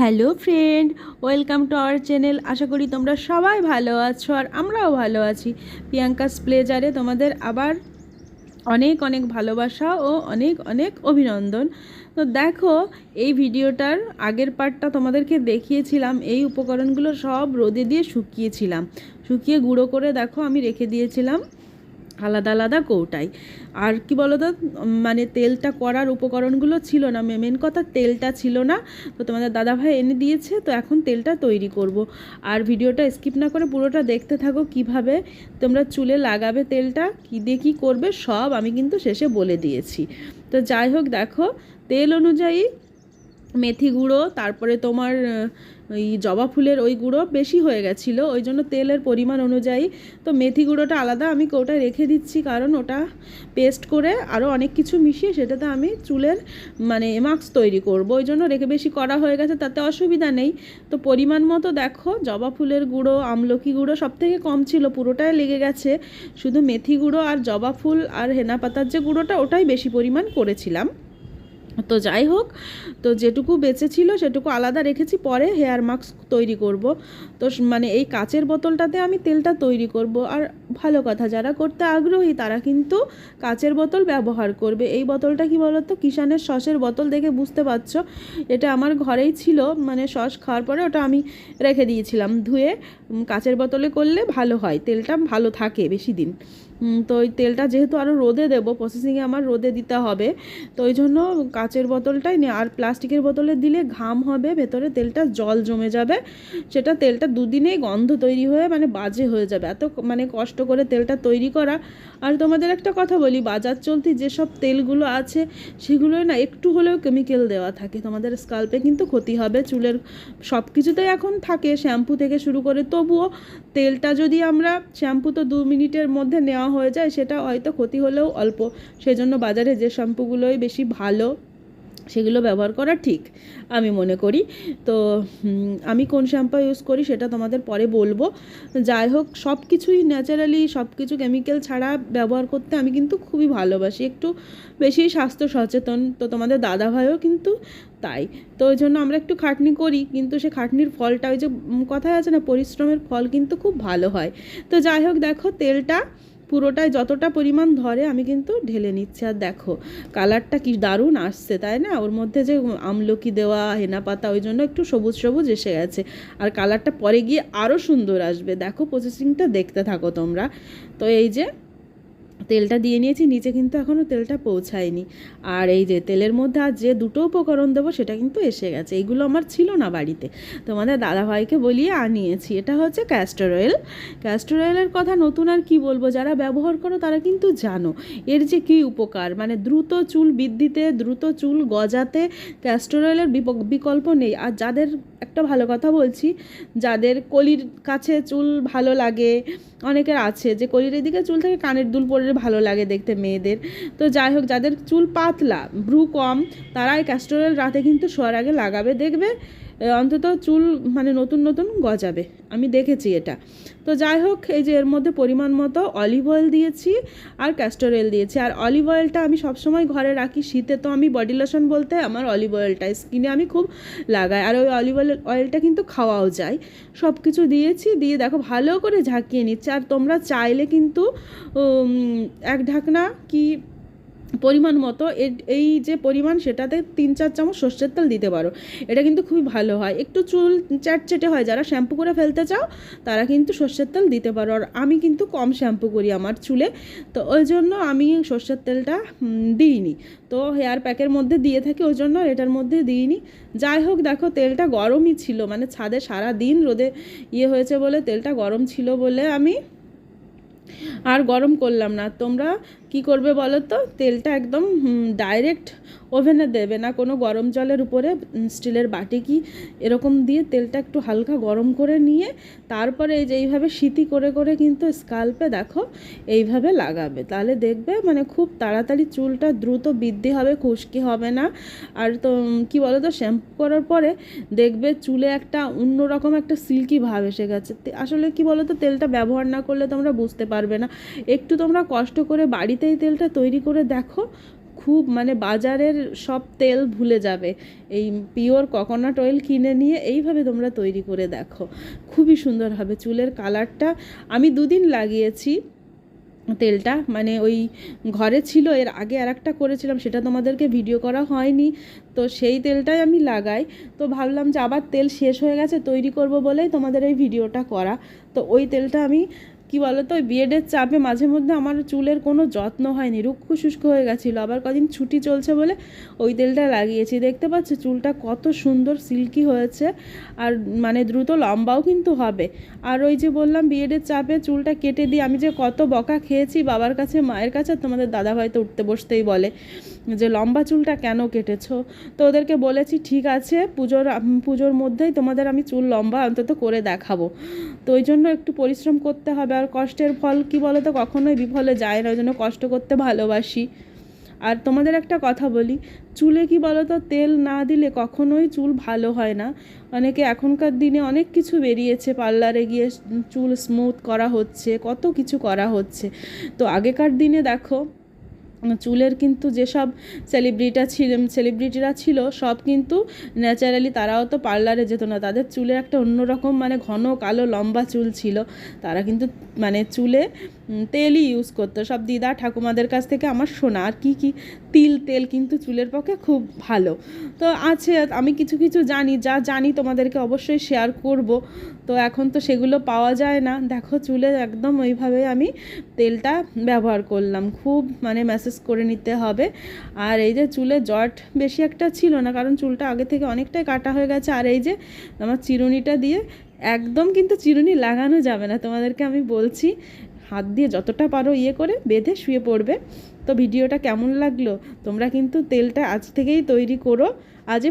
Hello friend, welcome to our channel. আশা করি তোমরা সবাই ভালো আছো আর আমরাও ভালো আছি। প্রিয়াঙ্কাস প্লেজারে তোমাদের আবার অনেক অনেক ভালোবাসা ও অনেক অনেক অভিনন্দন। তো দেখো, এই ভিডিওটার আগের পার্টটা তোমাদেরকে দেখিয়েছিলাম, এই উপকরণগুলো সব রোদে দিয়ে শুকিয়েছিলাম। শুকিয়ে গুঁড়ো করে দেখো আমি রেখে দিয়েছিলাম। আলাদা আলাদা কৌটায় আর কি বলো তো মানে তেলটা করার উপকরণগুলো ছিল না মেন কথা তেলটা ছিল না। তো তোমাদের দাদাভাই এনে দিয়েছে, তো এখন তেলটা তৈরি করব। আর ভিডিওটা স্কিপ না করে পুরোটা দেখতে থাকো কীভাবে তোমরা চুলে লাগাবে তেলটা, কী দিয়ে কী করবে, সব আমি কিন্তু শেষে বলে দিয়েছি। তো যাই হোক, দেখো, তেল অনুযায়ী মেথি গুঁড়ো, তারপরে তোমার ওই জবা ফুলের ওই গুঁড়ো বেশি হয়ে গেছিল, ওই জন্য তেলের পরিমাণ অনুযায়ী। তো মেথি গুঁড়োটা আলাদা, আমি ওটা রেখে দিচ্ছি, কারণ ওটা পেস্ট করে আরও অনেক কিছু মিশিয়ে সেটাতে আমি চুলের মানে মাস্ক তৈরি করব। ওই জন্য রেখে বেশি করা হয়ে গেছে, তাতে অসুবিধা নেই। তো পরিমাণ মতো দেখো, জবা ফুলের গুঁড়ো, আমলকি গুঁড়ো সব থেকে কম ছিল, পুরোটাই লেগে গেছে। শুধু মেথি গুঁড়ো আর জবা ফুল আর হেনা পাতার যে গুঁড়োটা, ওটাই বেশি পরিমাণ করেছিলাম। তো যাই হোক, তো যেটুকু বেঁচে ছিল সেটুকু আলাদা রেখেছি, পরে হেয়ার মাস্ক তৈরি করব। তো মানে এই কাচের বোতলটাতে আমি তেলটা তৈরি করব। আর ভালো কথা, যারা করতে আগ্রহী তারা কিন্তু কাচের বোতল ব্যবহার করবে। এই বোতলটা কি বলতো, কিষানের সসের বোতল দেখে বুঝতে পারছ? এটা আমার ঘরেই ছিল মানে সস খাওয়ার পরে ওটা আমি রেখে দিয়েছিলাম ধুয়ে। কাচের বোতলে করলে ভালো হয়, তেলটা ভালো থাকে বেশি দিন। তো ওই তেলটা যেহেতু আরও রোদে দেবো প্রসেসিংয়ে আমার রোদে দিতে হবে, তো ওই জন্য কাচের বোতলটাই নে, আর প্লাস্টিকের বোতলে দিলে ঘাম হবে, ভেতরে তেলটা জল জমে যাবে, সেটা তেলটা দুদিনেই গন্ধ তৈরি হয়ে মানে বাজে হয়ে যাবে। এত মানে কষ্ট করে তেলটা তৈরি করা, আর তোমাদের একটা কথা বলি, বাজার চলতি যেসব তেলগুলো আছে, সেগুলোয় না একটু হলেও কেমিক্যাল দেওয়া থাকে। তোমাদের স্কাল্পে কিন্তু ক্ষতি হবে, চুলের সব কিছুতেই এখন থাকে শ্যাম্পু থেকে শুরু করে তবুও তেলটা যদি আমরা শ্যাম্পু তো দু মিনিটের মধ্যে নেওয়া হয়ে যায়, সেটা হয়তো ক্ষতি হলেও অল্প। সেজন্য বাজারে যে শ্যাম্পুগুলোই বেশি ভালো সেগুলো ব্যবহার করা ঠিক, আমি মনে করি। তো আমি কোন শ্যাম্পু ইউজ করি সেটা তোমাদের পরে বলব। যাই হোক সব কিছুই ন্যাচারালি সব কিছু কেমিক্যাল ছাড়া ব্যবহার করতে আমি কিন্তু খুবই ভালোবাসি। একটু বেশি স্বাস্থ্য সচেতন, তো তোমাদের দাদাভাইও কিন্তু তাই। তো ওই জন্য আমরা একটু খাটনি করি, কিন্তু সে খাটনির ফলটা ওই যে কথায় আছে না, পরিশ্রমের ফল কিন্তু খুব ভালো হয়। তো যাই হোক, দেখো তেলটা পুরোটাই যতটা পরিমাণ ধরে আমি কিন্তু ঢেলে নিচ্ছি। আর দেখো, কালারটা কি দারুণ আসছে, তাই না? ওর মধ্যে যে আমলকি দেওয়া, হেনা পাতা, ওই জন্য একটু সবুজ সবুজ এসে গেছে। আর কালারটা পরে গিয়ে আরও সুন্দর আসবে। দেখো প্রসেসিংটা দেখতে থাকো তোমরা। তো এই যে তেলটা দিয়ে নিয়েছি, নিচে কিন্তু এখনও তেলটা পৌঁছায়নি। আর এই যে তেলের মধ্যে আর যে দুটো উপকরণ দেবো সেটা কিন্তু এসে গেছে এইগুলো আমার ছিল না বাড়িতে। তোমাদের দাদাভাইকে বলিয়ে আনিয়েছি এটা হচ্ছে ক্যাস্টর অয়েল ক্যাস্টর অয়েলের কথা নতুন আর কি বলব, যারা ব্যবহার করো তারা কিন্তু জানো, এর যে কী উপকার মানে দ্রুত চুল বৃদ্ধিতে, দ্রুত চুল গজাতে ক্যাস্টর অয়েলের বিকল্প নেই। আর যাদের একটা ভালো কথা বলছি, যাদের কলির কাছে চুল ভালো লাগে, অনেকের আছে যে কলির এদিকে চুল থেকে কানের দুল পড়লে ভালো লাগে দেখতে মেয়েদের। তো যাই হোক, যাদের চুল পাতলা, ভ্রু কম তারা এই ক্যাস্টোরেল রাতে কিন্তু শোয়ার আগে লাগাবে, দেখবে অন্তত চুল মানে নতুন নতুন গজাবে। আমি দেখেছি এটা। তো যাই হোক, এই যে এর মধ্যে পরিমাণ মতো অলিভ অয়েল দিয়েছি আর ক্যাস্টর অয়েল দিয়েছি। আর অলিভ অয়েলটা আমি সবসময় ঘরে রাখি। শীতে তো আমি বডি লোশন বলতে আমার অলিভ অয়েলটা স্কিনে আমি খুব লাগাই। আর ওই অলিভ অয়েল, অয়েলটা কিন্তু খাওয়াও যায়। সব কিছু দিয়েছি, দিয়ে দেখো ভালো করে ঝাঁকিয়ে নিচ্ছে। আর তোমরা চাইলে কিন্তু এক ঢাকনা কি পরিমাণ মতো এই যে পরিমাণ সেটাতে তিন চার চামচ সর্ষের তেল দিতে পারো। এটা কিন্তু খুবই ভালো হয়। একটু চুল চ্যাটচেটে হয়, যারা শ্যাম্পু করে ফেলতে চাও, তারা কিন্তু সর্ষের তেল দিতে পারো। আর আমি কিন্তু কম শ্যাম্পু করি আমার চুলে, তো ওই জন্য আমি সর্ষের তেলটা দিইনি। তো হেয়ার প্যাকের মধ্যে দিয়ে থাকি, ওই জন্য এটার মধ্যে দিইনি। যাই হোক, দেখো তেলটা গরমই ছিল মানে ছাদে সারা দিন রোদে ইয়ে হয়েছে বলে তেলটা গরম ছিল বলে আমি আর গরম করলাম না। তোমরা কি করবে বলো তো? তেলটা একদম ডাইরেক্ট ওভেনে দেবে, না কোনো গরম জলের উপরে স্টিলের বাটি কি এরকম দিয়ে তেলটা একটু হালকা গরম করে নিয়ে, তারপরে এই যে এইভাবে সিটি করে করে কিন্তু স্কাল্পে দেখো, এইভাবে লাগাবে। তাহলে দেখবে মানে খুব তাড়াতাড়ি চুলটা দ্রুত বৃদ্ধি হবে, খুশকি হবে না। আর তো কি বলো তো শ্যাম্পু করার পরে দেখবে চুলে একটা অন্যরকম একটা সিল্কি ভাব এসে গেছে। আসলে কি বলো তো তেলটা ব্যবহার না করলে তোমরা বুঝতে পারবে না। একটু তোমরা কষ্ট করে বাড়িতেই তেলটা তৈরি করে দেখো, খুব মানে বাজারের সব তেল ভুলে যাবে। এই পিওর কোকোনাট অয়েল কিনে নিয়ে এইভাবে তোমরা তৈরি করে দেখো। খুবই সুন্দর হবে চুলের কালারটা আমি দুদিন লাগিয়েছি তেলটা মানে ওই ঘরে ছিল, এর আগে আর একটা করেছিলাম, সেটা তোমাদেরকে ভিডিও করা হয়নি। তো সেই তেলটাই আমি লাগাই। তো ভাবলাম যে আবার তেল শেষ হয়ে গেছে, তৈরি করব বলেই তোমাদের এই ভিডিওটা করা। তো ওই তেলটা আমি কি বলো তো ওই বিয়েডের চাপে মাঝে মধ্যে আমার চুলের কোনো যত্ন হয়নি। রুক্ষ শুষ্ক হয়ে গেছিল। আবার কদিন ছুটি চলছে বলে ওই তেলটা লাগিয়েছি। দেখতে পাচ্ছ চুলটা কত সুন্দর সিল্কি হয়েছে আর মানে দ্রুত লম্বাও কিন্তু হবে। আর ওই যে বললাম, বিয়েডের চাপে চুলটা কেটে দিয়ে আমি যে কত বকা খেয়েছি বাবার কাছে, মায়ের কাছে, তোমাদের দাদাভাই তো উঠতে বসতেই বলে। যে লম্বা চুলটা কেন কেটেছ? তো ওদেরকে বলেছি, ঠিক আছে, পুজোর পুজোর মধ্যেই তোমাদের আমি চুল লম্বা অন্তত করে দেখাবো। তো ওই জন্য একটু পরিশ্রম করতে হবে। আর কষ্টের ফল কি বলো তো কখনোই বিফলে যায় না। ওই জন্য কষ্ট করতে ভালোবাসি। আর তোমাদের একটা কথা বলি, চুলে কি বলো তো তেল না দিলে কখনোই চুল ভালো হয় না। অনেকে এখনকার দিনে অনেক কিছু বেরিয়েছে, পার্লারে গিয়ে চুল স্মুথ করা হচ্ছে, কত কিছু করা হচ্ছে। তো আগেকার দিনে দেখো চুলের কিন্তু যেসব সেলিব্রিটা ছিল সেলিব্রিটিরা ছিল, সব কিন্তু ন্যাচারালি তারাও তো পার্লারে যেত না। তাদের চুলের একটা অন্যরকম মানে ঘন কালো লম্বা চুল ছিল। তারা কিন্তু মানে চুলে তেলই ইউজ করতো। সব দিদা ঠাকুমাদের কাছ থেকে আমার শোনা আর কী কী তিল, তেল কিন্তু চুলের পক্ষে খুব ভালো। তো আছে, আমি কিছু কিছু জানি, যা জানি তোমাদেরকে অবশ্যই শেয়ার করব। তো এখন তো সেগুলো পাওয়া যায় না। দেখো চুলে একদম ওইভাবে আমি তেলটা ব্যবহার করলাম। খুব মানে ম্যাসেজ করে নিতে হবে। আর এই যে চুলে জট বেশি একটা ছিল না, কারণ চুলটা আগে থেকে অনেকটাই কাটা হয়ে গেছে। আর এই যে আমার চিরুনিটা দিয়ে একদম কিন্তু চিরুনি লাগানো যাবে না। তোমাদেরকে আমি বলছি হাত দিয়ে যতটা পারো ইয়ে করে বেঁধে শুয়ে পড়বে। তো ভিডিওটা কেমন লাগল? তোমরা কিন্তু তেলটা আজ থেকেই তৈরি করো। আজে